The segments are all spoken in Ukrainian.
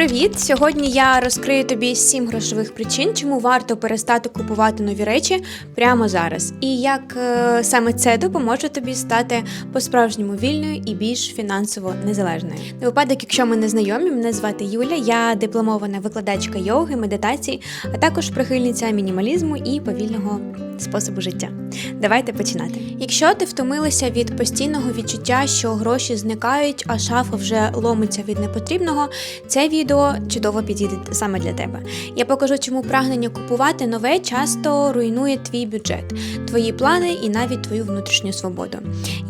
Привіт! Сьогодні я розкрию тобі сім грошових причин, чому варто перестати купувати нові речі прямо зараз, і як е, саме це допоможе тобі стати по-справжньому вільною і більш фінансово незалежною. На випадок, якщо ми не знайомі, мене звати Юля, я дипломована викладачка йоги, медитації, а також прихильниця мінімалізму і повільного способу життя. Давайте починати. Якщо ти втомилася від постійного відчуття, що гроші зникають, а шафа вже ломиться від непотрібного, це відео чудово підійде саме для тебе. Я покажу, чому прагнення купувати нове часто руйнує твій бюджет, твої плани і навіть твою внутрішню свободу.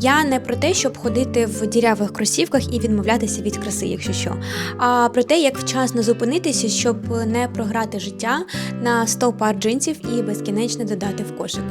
Я не про те, щоб ходити в дірявих кросівках і відмовлятися від краси, якщо що, а про те, як вчасно зупинитися, щоб не програти життя на 100 пар джинсів і безкінечно додати в кошик.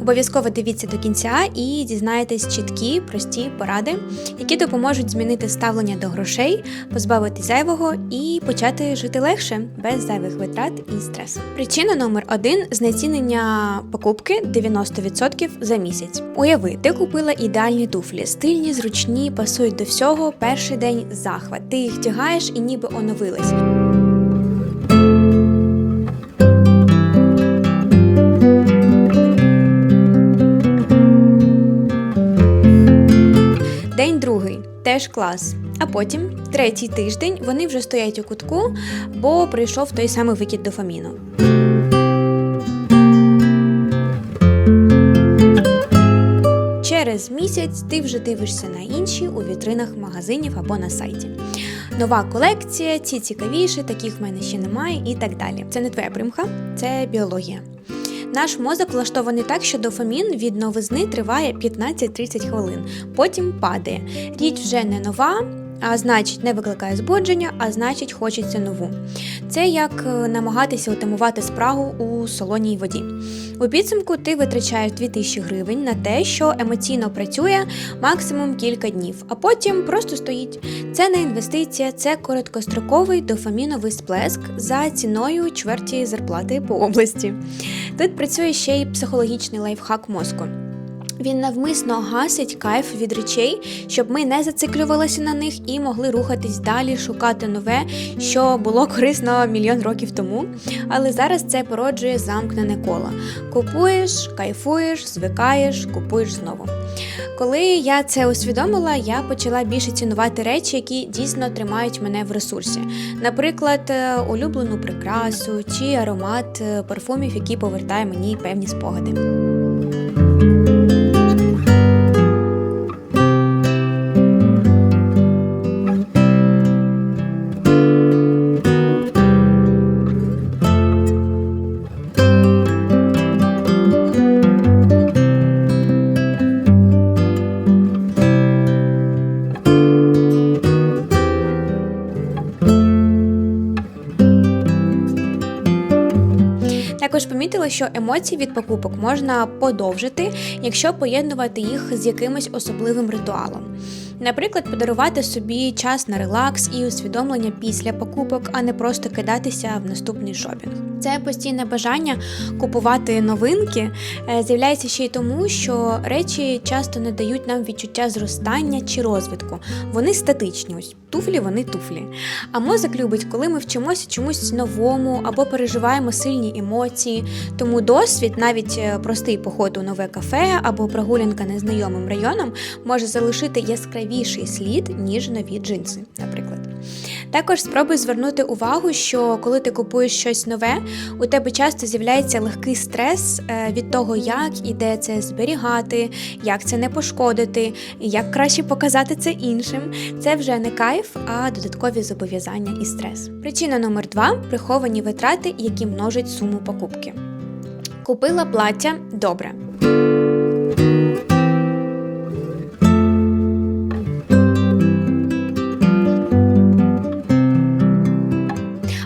Обов'язково дивіться до кінця і дізнаєтесь чіткі, прості поради, які допоможуть змінити ставлення до грошей, позбавити зайвого і почати жити легше, без зайвих витрат і стресу. Причина номер один знецінення покупки 90% за місяць. Уяви, ти купила ідеальні туфлі, стильні, зручні, пасують до всього. Перший день захват. Ти їх тягаєш і ніби оновились. Теж клас. А потім, третій тиждень, вони вже стоять у кутку, бо прийшов той самий викид дофаміну. Через місяць ти вже дивишся на інші у вітринах магазинів або на сайті. Нова колекція, ці цікавіші, таких в мене ще немає, і так далі. Це не твоя примха, це біологія. Наш мозок влаштований так, що дофамін від новизни триває 15-30 хвилин, потім падає. Річ вже не нова, а значить, не викликає збудження, а значить, хочеться нову. Це як е, намагатися утамувати спрагу у солоній воді. У підсумку ти витрачаєш 2000 гривень на те, що емоційно працює максимум кілька днів, а потім просто стоїть. Це не інвестиція, це короткостроковий дофаміновий сплеск за ціною чверті зарплати по області. Тут працює ще й психологічний лайфхак мозку. Він навмисно гасить кайф від речей, щоб ми не зациклювалися на них і могли рухатись далі, шукати нове, що було корисно мільйон років тому. Але зараз це породжує замкнене коло. Купуєш, кайфуєш, звикаєш, купуєш знову. Коли я це усвідомила, я почала більше цінувати речі, які дійсно тримають мене в ресурсі. Наприклад, е, улюблену прикрасу чи аромат е, парфумів, які повертає мені певні спогади. Що емоції від покупок можна подовжити, якщо поєднувати їх з якимось особливим ритуалом. Наприклад, подарувати собі час на релакс і усвідомлення після покупок, а не просто кидатися в наступний шопінг. Це постійне бажання купувати новинки е, з'являється ще й тому, що речі часто не дають нам відчуття зростання чи розвитку. Вони статичні. Ось туфлі, вони туфлі. А мозок любить, коли ми вчимося чомусь новому або переживаємо сильні емоції. Тому досвід, навіть е, простий поход у нове кафе або прогулянка незнайомим районом, може залишити яскравіший слід, ніж нові джинси, наприклад. Також спробуй звернути увагу, що коли ти купуєш щось нове, у тебе часто з'являється легкий стрес е, від того, як і де це зберігати, як це не пошкодити, як краще показати це іншим. Це вже не кайф, а додаткові зобов'язання і стрес. Причина номер два приховані витрати, які множать суму покупки. Купила плаття добре.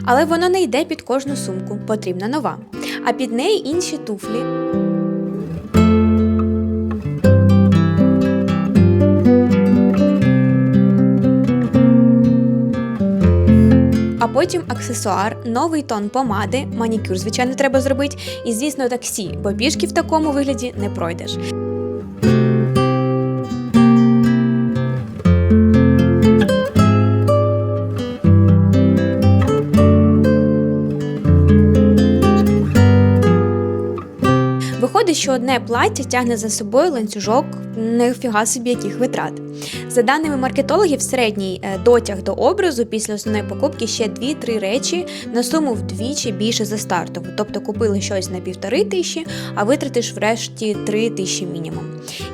Але воно не йде під кожну сумку, потрібна нова. А під неї інші туфлі. а потім аксесуар, новий тон помади, манікюр, звичайно, треба зробити, і, звісно, таксі, бо пішки в такому вигляді не пройдеш. Виходить, що одне плаття тягне за собою ланцюжок, нефіга собі яких витрат. За даними маркетологів, середній е, дотяг до образу після основної покупки ще 2-3 речі на суму вдвічі більше за стартову. Тобто купили щось на півтори тисячі, а витратиш врешті 3 тисячі мінімум.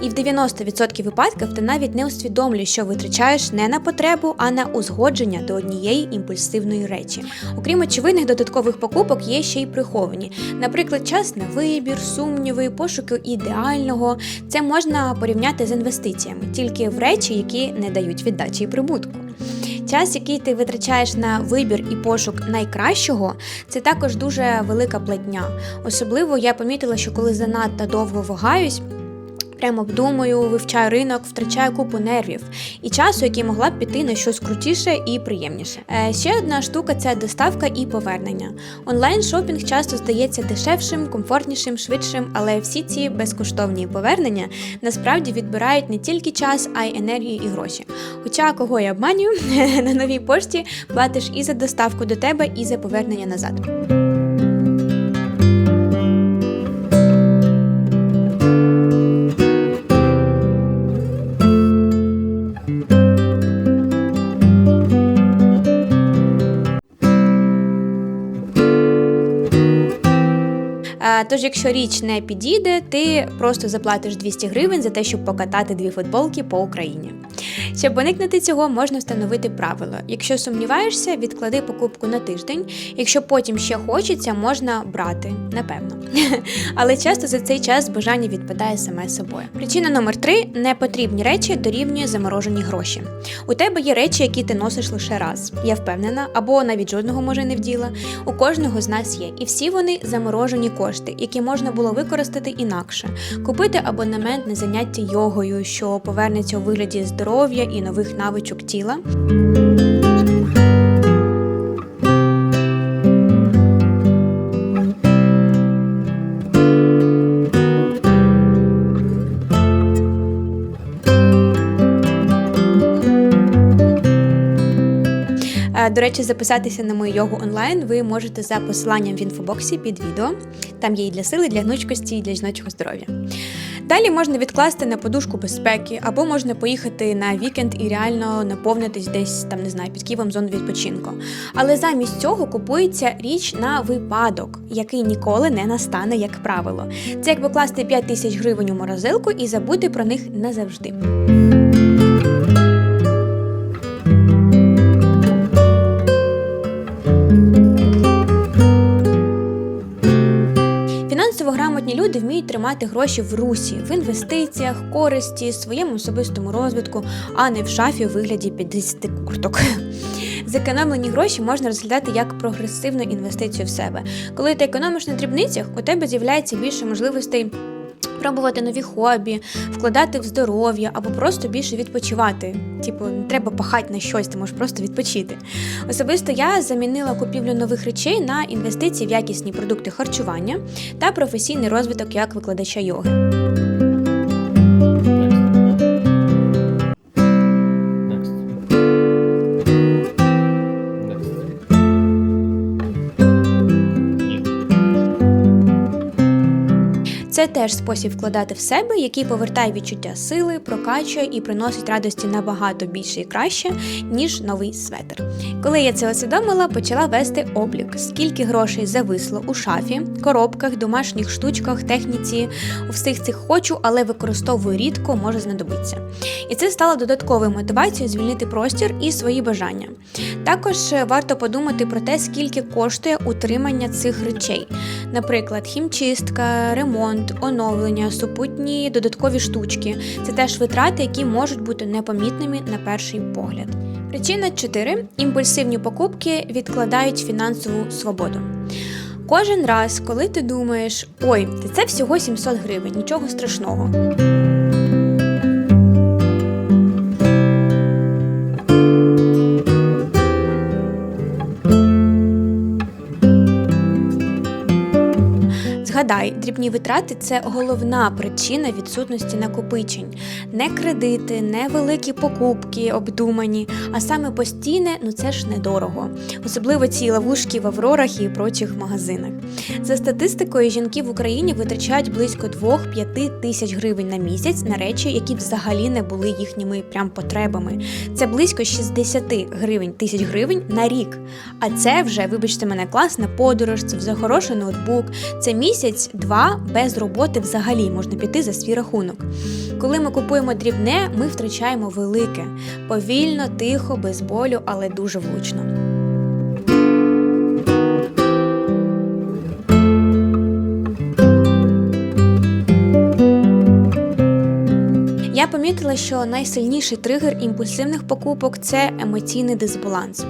І в 90% випадків ти навіть не усвідомлюєш, що витрачаєш не на потребу, а на узгодження до однієї імпульсивної речі. Окрім очевидних додаткових покупок, є ще й приховані. Наприклад, час на вибір, сумніви, пошуки ідеального. Це можна порівняти з інвестиціями, тільки в речі, які не дають віддачі і прибутку. Час, який ти витрачаєш на вибір і пошук найкращого, це також дуже велика платня. Особливо я помітила, що коли занадто довго вагаюсь. Прямо обдумую, вивчаю ринок, втрачаю купу нервів і часу, який могла б піти на щось крутіше і приємніше. Е, ще одна штука це доставка і повернення. Онлайн шопінг часто здається дешевшим, комфортнішим, швидшим, але всі ці безкоштовні повернення насправді відбирають не тільки час, а й енергію і гроші. Хоча кого я обманюю, на новій пошті платиш і за доставку до тебе, і за повернення назад. Тож, якщо річ не підійде, ти просто заплатиш 200 гривень за те, щоб покатати дві футболки по Україні. Щоб уникнути цього, можна встановити правило. Якщо сумніваєшся, відклади покупку на тиждень. Якщо потім ще хочеться, можна брати, напевно. Але часто за цей час бажання відпадає саме собою. Причина номер три непотрібні речі дорівнює заморожені гроші. У тебе є речі, які ти носиш лише раз. Я впевнена, або навіть жодного може не вділа. У кожного з нас є, і всі вони заморожені кошти, які можна було використати інакше, купити абонемент на заняття йогою, що повернеться у вигляді здоров'я і нових навичок тіла. Е, До речі, записатися на мою йогу онлайн ви можете за посиланням в інфобоксі під відео. Там є і для сили, для гнучкості, і для жіночого здоров'я. Далі можна відкласти на подушку безпеки, або можна поїхати на вікенд і реально наповнитись десь там, не знаю, під Києвом зону відпочинку. Але замість цього купується річ на випадок, який ніколи не настане, як правило. Це як покласти 5 тисяч гривень у морозилку і забути про них назавжди. Тримати гроші в русі, в інвестиціях, користі, своєму особистому розвитку, а не в шафі у вигляді 50 курток. Зекономлені гроші можна розглядати як прогресивну інвестицію в себе. Коли ти економиш на дрібницях, у тебе з'являється більше можливостей. Пробувати нові хобі, вкладати в здоров'я або просто більше відпочивати. Типу, не треба пахати на щось, ти можеш просто відпочити. Особисто я замінила купівлю нових речей на інвестиції в якісні продукти харчування та професійний розвиток як викладача йоги. Це теж спосіб вкладати в себе, який повертає відчуття сили, прокачує і приносить радості набагато більше і краще, ніж новий светр. Коли я це усвідомила, почала вести облік, скільки грошей зависло у шафі, коробках, домашніх штучках, техніці, у всіх цих хочу, але використовую рідко, може знадобитися. І це стало додатковою мотивацією звільнити простір і свої бажання. Також е, варто подумати про те, скільки коштує утримання цих речей, наприклад, хімчистка, ремонт, оновлення, супутні додаткові штучки. Це теж витрати, які можуть бути непомітними на перший погляд. Причина 4. імпульсивні покупки відкладають фінансову свободу. Кожен раз, коли ти думаєш, ой, це всього 700 гривень, нічого страшного. Згадай, дрібні витрати це головна причина відсутності накопичень. Не кредити, не великі покупки обдумані, а саме постійне ну це ж недорого. Особливо ці ловушки в Аврорах і прочих магазинах. За статистикою, жінки в Україні витрачають близько 2-5 тисяч гривень на місяць на речі, які взагалі не були їхніми прям потребами. Це близько 60 гривень тисяч гривень на рік. А це вже, вибачте мене, класна подорож, це вже хороший ноутбук. Це місяць-два без роботи взагалі можна піти за свій рахунок. Коли ми купуємо дрібне, ми втрачаємо велике, повільно, тихо, без болю, але дуже влучно. Я помітила, що найсильніший тригер імпульсивних покупок це емоційний дисбаланс.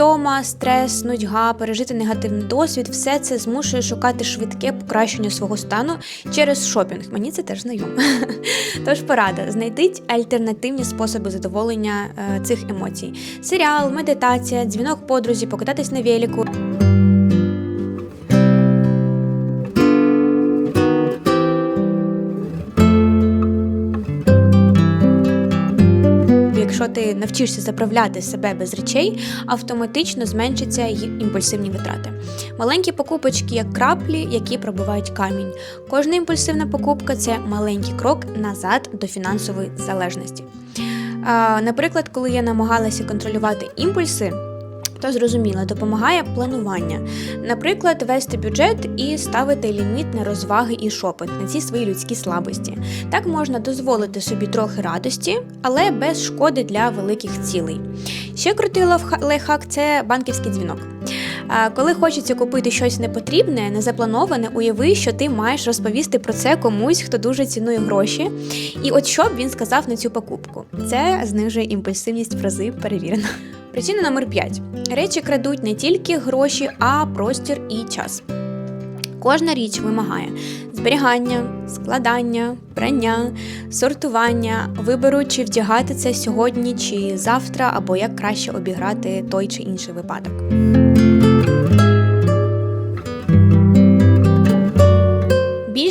Втома, стрес, нудьга, пережити негативний досвід все це змушує шукати швидке покращення свого стану через шопінг. Мені це теж знайомо. Тож порада: знайдіть альтернативні способи задоволення е, цих емоцій: серіал, медитація, дзвінок подрузі, покататись на велику. Ти навчишся заправляти себе без речей, автоматично зменшаться її імпульсивні витрати. Маленькі покупочки, як краплі, які пробивають камінь. Кожна імпульсивна покупка це маленький крок назад до фінансової залежності. Наприклад, коли я намагалася контролювати імпульси. То зрозуміло, допомагає планування. Наприклад, вести бюджет і ставити ліміт на розваги і шопинг на ці свої людські слабості. Так можна дозволити собі трохи радості, але без шкоди для великих цілей. Ще крутий лайфха- лайфхак – це банківський дзвінок. Коли хочеться купити щось непотрібне, незаплановане, уяви, що ти маєш розповісти про це комусь, хто дуже цінує гроші. І от що б він сказав на цю покупку. Це знижує імпульсивність в рази перевірено. Причина номер 5. Речі крадуть не тільки гроші, а простір і час. Кожна річ вимагає зберігання, складання, прання, сортування, вибору, чи вдягати це сьогодні чи завтра, або як краще обіграти той чи інший випадок.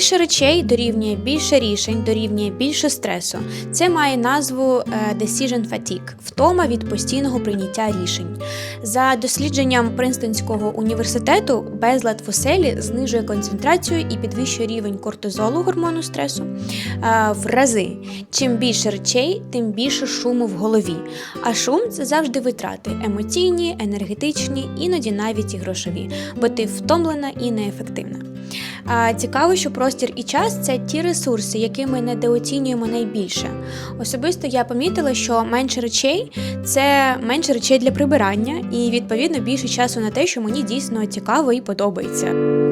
Більше речей дорівнює більше рішень, дорівнює більше стресу. Це має назву е, decision fatigue – втома від постійного прийняття рішень. За дослідженням Принстонського університету, безлад в оселі знижує концентрацію і підвищує рівень кортизолу гормону стресу е, в рази. Чим більше речей, тим більше шуму в голові. А шум це завжди витрати емоційні, енергетичні, іноді навіть і грошові, бо ти втомлена і неефективна. Цікаво, що простір і час це ті ресурси, які ми недооцінюємо найбільше. Особисто я помітила, що менше речей це менше речей для прибирання, і відповідно більше часу на те, що мені дійсно цікаво і подобається.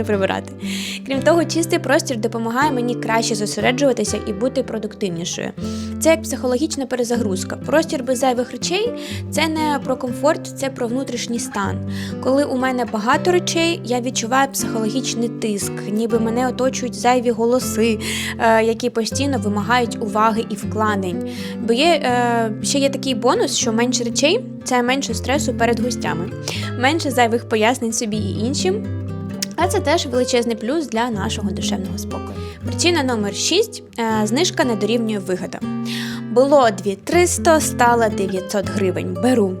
Постійно прибирати. Крім того, чистий простір допомагає мені краще зосереджуватися і бути продуктивнішою. Це як психологічна перезагрузка. Простір без зайвих речей це не про комфорт, це про внутрішній стан. Коли у мене багато речей, я відчуваю психологічний тиск, ніби мене оточують зайві голоси, е, які постійно вимагають уваги і вкладень. Бо є е, ще є такий бонус, що менше речей це менше стресу перед гостями, менше зайвих пояснень собі і іншим. А це теж величезний плюс для нашого душевного спокою. Причина номер 6 знижка не дорівнює вигода. Було 2300, стало 900 гривень. Беру.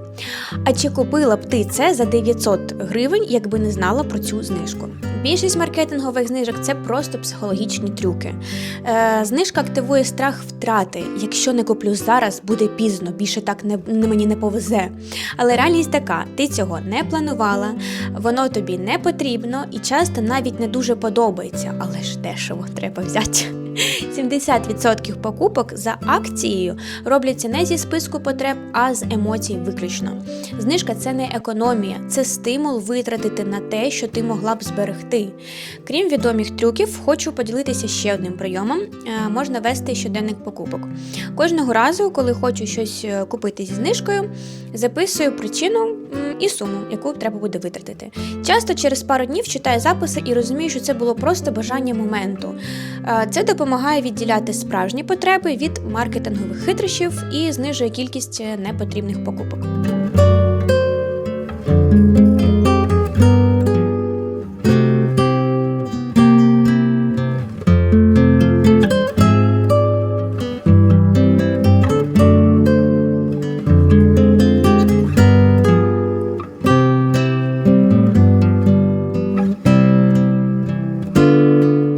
А чи купила б ти це за 900 гривень, якби не знала про цю знижку? Більшість маркетингових знижок це просто психологічні трюки. Е, знижка активує страх втрати. Якщо не куплю зараз, буде пізно, більше так не, не мені не повезе. Але реальність така: ти цього не планувала, воно тобі не потрібно і часто навіть не дуже подобається, але ж дешево треба взяти. 70% покупок за акцією робляться не зі списку потреб, а з емоцій виключно. Знижка це не економія, це стимул витратити на те, що ти могла б зберегти. Крім відомих трюків, хочу поділитися ще одним прийомом. Е, Можна вести щоденник покупок. Кожного разу, коли хочу щось е, купити зі знижкою, записую причину і суму, яку треба буде витратити. Часто через пару днів читаю записи і розумію, що це було просто бажання моменту. Е, Це допомагає відділяти справжні потреби від маркетингових хитрощів і знижує кількість е, непотрібних покупок.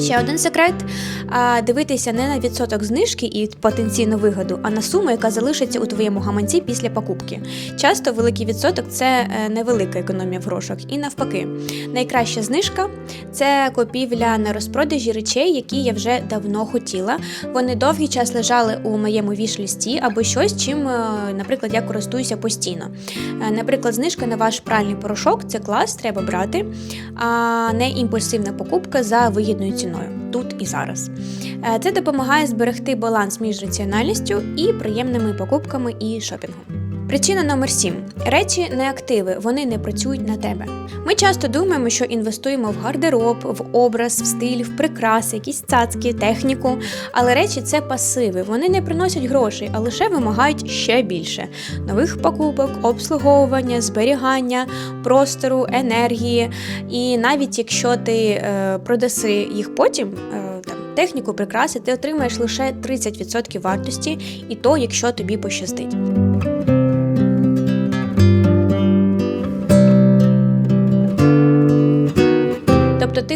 Ще один секрет дивитися не на відсоток знижки і потенційну вигоду, а на суму, яка залишиться у твоєму гаманці після покупки. Часто великий відсоток це е, невелика економія в грошах, і навпаки, найкраща знижка це купівля на розпродажі речей, які я вже давно хотіла. Вони довгий час лежали у моєму віш-лісті або щось, чим, е, наприклад, я користуюся постійно. Е, Наприклад, знижка на ваш пральний порошок це клас, треба брати, а не імпульсивна покупка за вигідною ціною тут і зараз. Е, Це допомагає зберегти баланс між раціональністю і приємними покупками і шопінгом. Причина номер 7. Речі не активи, вони не працюють на тебе. Ми часто думаємо, що інвестуємо в гардероб, в образ, в стиль, в прикраси, якісь цацки, техніку. Але речі це пасиви. Вони не приносять грошей, а лише вимагають ще більше нових покупок, обслуговування, зберігання, простору, енергії. І навіть якщо ти е, продаси їх потім. Е, Техніку, прикраси, ти отримаєш лише 30% вартості, і то, якщо тобі пощастить.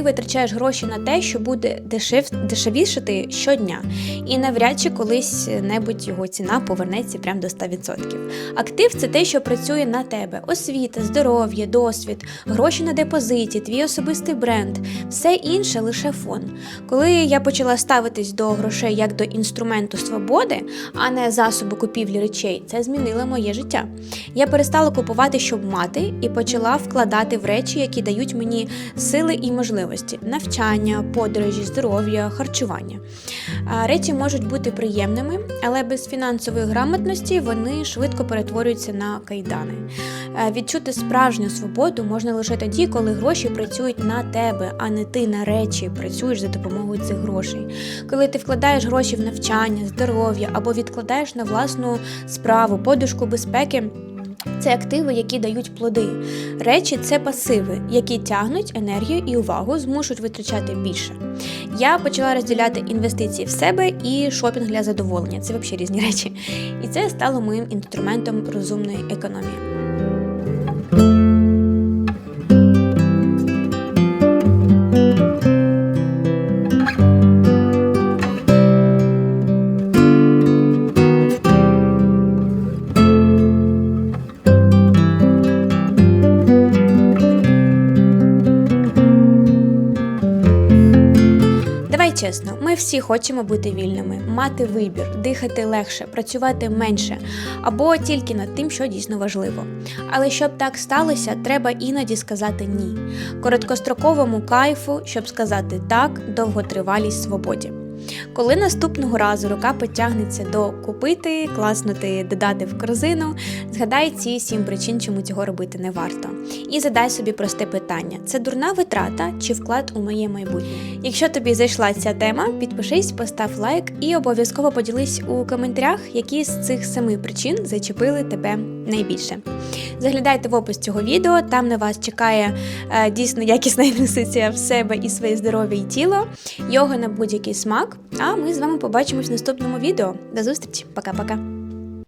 Витрачаєш гроші на те, що буде дешев, дешевішати щодня, і навряд чи колись небудь його ціна повернеться прямо до 100%. Актив це те, що працює на тебе: освіта, здоров'я, досвід, гроші на депозиті, твій особистий бренд, все інше лише фон. Коли я почала ставитись до грошей як до інструменту свободи, а не засобу купівлі речей, це змінило моє життя. Я перестала купувати, щоб мати, і почала вкладати в речі, які дають мені сили і можливості: навчання, подорожі, здоров'я, харчування. Речі можуть бути приємними, але без фінансової грамотності вони швидко перетворюються на кайдани. Відчути справжню свободу можна лише тоді, коли гроші працюють на тебе, а не ти на речі працюєш за допомогою цих грошей. Коли ти вкладаєш гроші в навчання, здоров'я або відкладаєш на власну справу, подушку безпеки. Це активи, які дають плоди. Речі це пасиви, які тягнуть енергію і увагу, змушують витрачати більше. Я почала розділяти інвестиції в себе і шопінг для задоволення. Це взагалі різні речі. І це стало моїм інструментом розумної економії. Всі хочемо бути вільними, мати вибір, дихати легше, працювати менше або тільки над тим, що дійсно важливо. Але щоб так сталося, треба іноді сказати ні. Короткостроковому кайфу, щоб сказати так, довготривалій свободі. Коли наступного разу рука потягнеться до купити, класнути, додати в корзину, згадай ці сім причин, чому цього робити не варто. І задай собі просте питання: це дурна витрата чи вклад у моє майбутнє? Якщо тобі зайшла ця тема, підпишись, постав лайк і обов'язково поділись у коментарях, які з цих семи причин зачепили тебе найбільше. Заглядайте в опис цього відео, там на вас чекає е, дійсно якісна інвестиція в себе і своє здоров'я і тіло, його на будь-який смак. А ми з вами побачимось в наступному відео. До зустрічі, пока-пока.